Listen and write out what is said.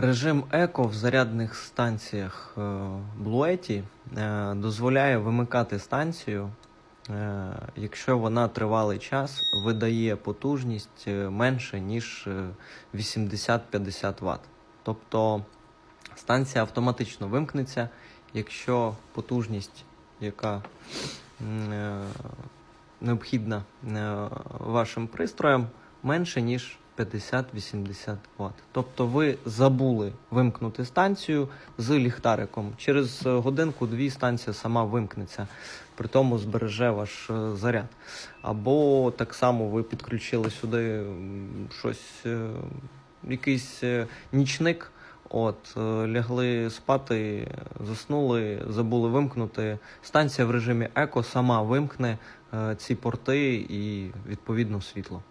Режим еко в зарядних станціях е, Bluetti е, дозволяє вимикати станцію, е, якщо вона тривалий час видає потужність менше, ніж е, 80-50 Вт. Тобто станція автоматично вимкнеться, якщо потужність, яка необхідна вашим пристроям, менше, ніж 50-80 Вт. Тобто ви забули вимкнути станцію з ліхтариком. Через е, годинку-дві станція сама вимкнеться, при тому збереже ваш е, заряд. Або так само ви підключили сюди щось, е, якийсь нічник. От, лягли спати, заснули, забули вимкнути. Станція в режимі еко сама вимкне ці порти і відповідно світло.